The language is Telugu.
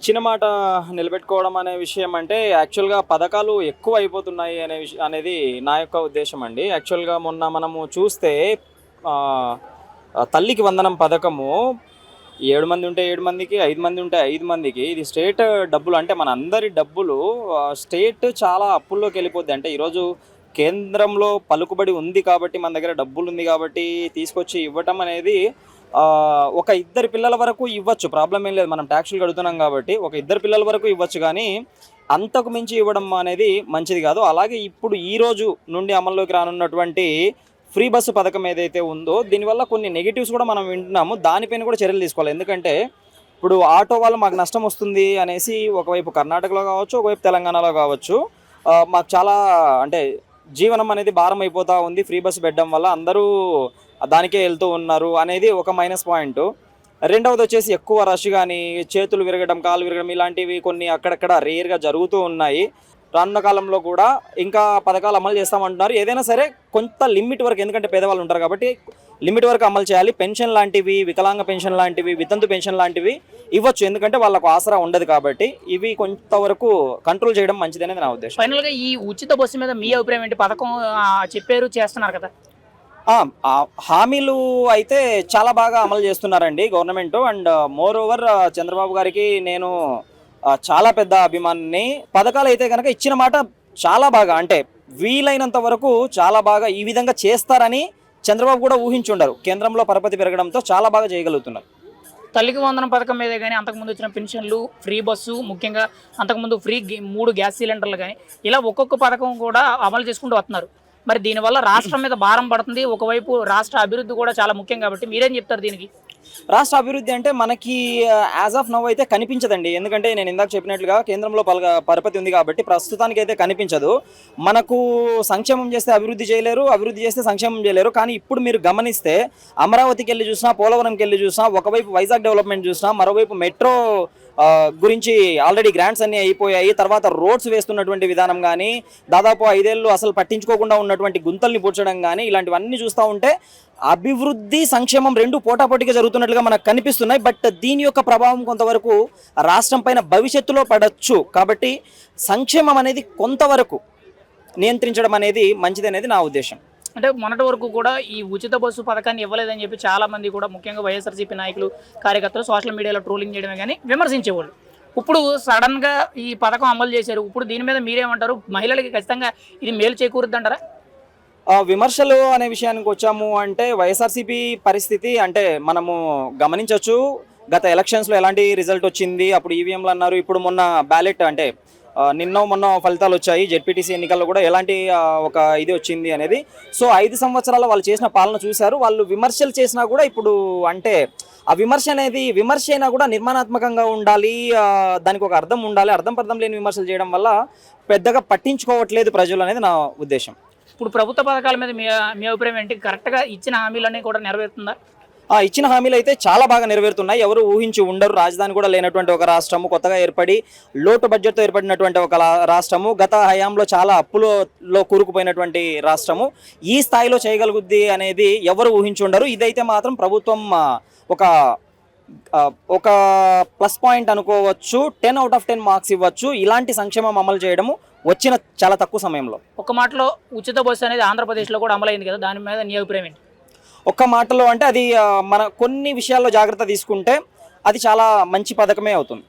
ఇచ్చిన మాట నిలబెట్టుకోవడం అనే విషయం అంటే యాక్చువల్గా పథకాలు ఎక్కువ అయిపోతున్నాయి అనే విషయం అనేది నా యొక్క ఉద్దేశం అండి. యాక్చువల్గా మొన్న మనము చూస్తే తల్లికి వందనం పథకము ఏడు మంది ఉంటే ఏడు మందికి ఐదు మంది ఉంటే ఐదు మందికి ఇది స్టేట్ డబ్బులు అంటే మన అందరి డబ్బులు స్టేట్ చాలా అప్పుల్లోకి వెళ్ళిపోద్ది. అంటే ఈరోజు కేంద్రంలో పలుకుబడి ఉంది కాబట్టి మన దగ్గర డబ్బులు ఉంది కాబట్టి తీసుకొచ్చి ఇవ్వటం అనేది ఒక ఇద్దరు పిల్లల వరకు ఇవ్వచ్చు. ప్రాబ్లం ఏం లేదు. మనం ట్యాక్సులు కడుతున్నాం కాబట్టి ఒక ఇద్దరు పిల్లల వరకు ఇవ్వచ్చు కానీ అంతకు మించి ఇవ్వడం అనేది మంచిది కాదు. అలాగే ఇప్పుడు ఈ రోజు నుండి అమల్లోకి రానున్నటువంటి ఫ్రీ బస్సు పథకం ఏదైతే ఉందో దీనివల్ల కొన్ని నెగిటివ్స్ కూడా మనం వింటున్నాము. దానిపైన కూడా చర్యలు తీసుకోవాలి. ఎందుకంటే ఇప్పుడు ఆటో వాళ్ళు మాకు నష్టం వస్తుంది అనేసి ఒకవైపు కర్ణాటకలో కావచ్చు ఒకవైపు తెలంగాణలో కావచ్చు మాకు చాలా అంటే జీవనం అనేది భారం అయిపోతూ ఉంది. ఫ్రీ బస్సు పెట్టడం వల్ల అందరూ దానికే వెళ్తూ ఉన్నారు అనేది ఒక మైనస్ పాయింట్ రెండవది వచ్చేసి ఎక్కువ రష్ కానీ చేతులు విరగడం కాలు విరగడం ఇలాంటివి కొన్ని అక్కడక్కడ రేర్గా జరుగుతూ ఉన్నాయి. రానున్న కాలంలో కూడా ఇంకా పథకాలు అమలు చేస్తామంటున్నారు. ఏదైనా సరే కొంత లిమిట్ వరకు ఎందుకంటే పేదవాళ్ళు ఉంటారు కాబట్టి లిమిట్ వరకు అమలు చేయాలి. పెన్షన్ లాంటివి వికలాంగ పెన్షన్ లాంటివి వితంతు పెన్షన్ లాంటివి ఇవ్వచ్చు. ఎందుకంటే వాళ్ళకు ఆసరా ఉండదు కాబట్టి ఇవి కొంతవరకు కంట్రోల్ చేయడం మంచిదనేది నా ఉద్దేశం. ఫైనల్గా ఈ ఉచిత బస్సు మీద మీ అభిప్రాయం ఏంటి? పథకం చెప్పారు చేస్తున్నారు కదా. హామీలు అయితే చాలా బాగా అమలు చేస్తున్నారండి government. And moreover Chandrababu గారికి నేను చాలా పెద్ద అభిమానిని. పథకాలు అయితే కనుక ఇచ్చిన మాట చాలా బాగా అంటే వీలైనంత వరకు చాలా బాగా ఈ విధంగా చేస్తారని చంద్రబాబు కూడా ఊహించుండరు. కేంద్రంలో పరపతి పెరగడంతో చాలా బాగా చేయగలుగుతున్నారు. తల్లికి వందనం పథకం మీద కానీ అంతకుముందు వచ్చిన పెన్షన్లు ఫ్రీ బస్సు ముఖ్యంగా అంతకుముందు ఫ్రీ గే- మూడు గ్యాస్ సిలిండర్లు కానీ ఇలా ఒక్కొక్క పథకం కూడా అమలు చేసుకుంటూ వస్తున్నారు. మరి దీనివల్ల రాష్ట్రం మీద భారం పడుతుంది. ఒకవైపు రాష్ట్ర అభివృద్ధి కూడా చాలా ముఖ్యం కాబట్టి మీరేం చెప్తారు దీనికి? రాష్ట్ర అభివృద్ధి అంటే మనకి యాజ్ ఆఫ్ నవ్ అయితే కనిపించదండి. ఎందుకంటే నేను ఇందాక చెప్పినట్లుగా కేంద్రంలో పలక పరపతి ఉంది కాబట్టి ప్రస్తుతానికి అయితే కనిపించదు. మనకు సంక్షేమం చేస్తే అభివృద్ధి చేయలేరు అభివృద్ధి చేస్తే సంక్షేమం చేయలేరు. కానీ ఇప్పుడు మీరు గమనిస్తే అమరావతికి వెళ్ళి చూసినా పోలవరంకి వెళ్ళి చూసినా ఒకవైపు వైజాగ్ డెవలప్మెంట్ చూసినా మరోవైపు మెట్రో గురించి ఆల్రెడీ గ్రాంట్స్ అన్నీ అయిపోయాయి. తర్వాత రోడ్స్ వేస్తున్నటువంటి విధానం కానీ దాదాపు ఐదేళ్ళు అసలు పట్టించుకోకుండా ఉన్నటువంటి గుంతల్ని పూడ్చడం కానీ ఇలాంటివన్నీ చూస్తూ ఉంటే అభివృద్ధి సంక్షేమం రెండు పోటాపోటీగా జరుగుతున్నట్లుగా మనకు కనిపిస్తున్నాయి. బట్ దీని యొక్క ప్రభావం కొంతవరకు రాష్ట్రం పైన భవిష్యత్తులో పడచ్చు. కాబట్టి సంక్షేమం అనేది కొంతవరకు నియంత్రించడం అనేది మంచిది అనేది నా ఉద్దేశం. అంటే మొన్నటి వరకు కూడా ఈ ఉచిత బస్సు పథకాన్ని ఇవ్వలేదని చెప్పి చాలా మంది కూడా ముఖ్యంగా వైఎస్ఆర్సీపీ నాయకులు కార్యకర్తలు సోషల్ మీడియాలో ట్రోలింగ్ చేయడమే కానీ విమర్శించేవాళ్ళు. ఇప్పుడు సడన్గా ఈ పథకం అమలు చేశారు. ఇప్పుడు దీని మీద మీరేమంటారు? మహిళలకి ఖచ్చితంగా ఇది మేలు చేకూరుద్దంటారా? విమర్శలు అనే విషయానికి వచ్చాము అంటే వైఎస్ఆర్సీపీ పరిస్థితి అంటే మనము గమనించవచ్చు గత ఎలక్షన్స్లో ఎలాంటి రిజల్ట్ వచ్చింది? అప్పుడు ఈవీఎంలు అన్నారు ఇప్పుడు మొన్న బ్యాలెట్ అంటే నిన్న మొన్న ఫలితాలు వచ్చాయి. జెడ్పీటీసీ ఎన్నికల్లో కూడా ఎలాంటి ఒక ఇది వచ్చింది అనేది. సో ఐదు సంవత్సరాల వాళ్ళు చేసిన పాలన చూశారు. వాళ్ళు విమర్శలు చేసినా కూడా ఇప్పుడు అంటే ఆ విమర్శ అనేది విమర్శ అయినా కూడా నిర్మాణాత్మకంగా ఉండాలి. దానికి ఒక అర్థం ఉండాలి. అర్థం పర్థం లేని విమర్శలు చేయడం వల్ల పెద్దగా పట్టించుకోవట్లేదు ప్రజలు అనేది నా ఉద్దేశం. ఇప్పుడు ప్రభుత్వ పథకాల మీద మీ మీ అభిప్రాయం ఏంటి? కరెక్ట్గా ఇచ్చిన హామీలన్నీ కూడా నెరవేరుతుందా? ఆ ఇచ్చిన హామీలు అయితే చాలా బాగా నెరవేరుతున్నాయి. ఎవరు ఊహించి ఉండరు. రాజధాని కూడా లేనటువంటి ఒక రాష్ట్రము కొత్తగా ఏర్పడి లోటు బడ్జెట్తో ఏర్పడినటువంటి ఒక రాష్ట్రము గత హయాంలో చాలా అప్పులలో కూరుకుపోయినటువంటి రాష్ట్రము. ఈ స్థాయిలో చేయగలుగుద్ది అనేది ఎవరు ఊహించి ఉండరు. ఇదైతే మాత్రం ప్రభుత్వం ఒక ఒక ప్లస్ పాయింట్ అనుకోవచ్చు ten out of ten marks ఇవ్వచ్చు. ఇలాంటి సంక్షేమం అమలు చేయడము వచ్చిన చాలా తక్కువ సమయంలో. ఒక మాటలో ఉచిత బస్సు అనేది ఆంధ్రప్రదేశ్లో కూడా అమలైంది కదా దాని మీద నీ అభిప్రాయం ఏంటి? ఒక్క మాటలో అంటే అది మన కొన్ని విషయాల్లో జాగ్రత్త తీసుకుంటే అది చాలా మంచి పథకమే అవుతుంది.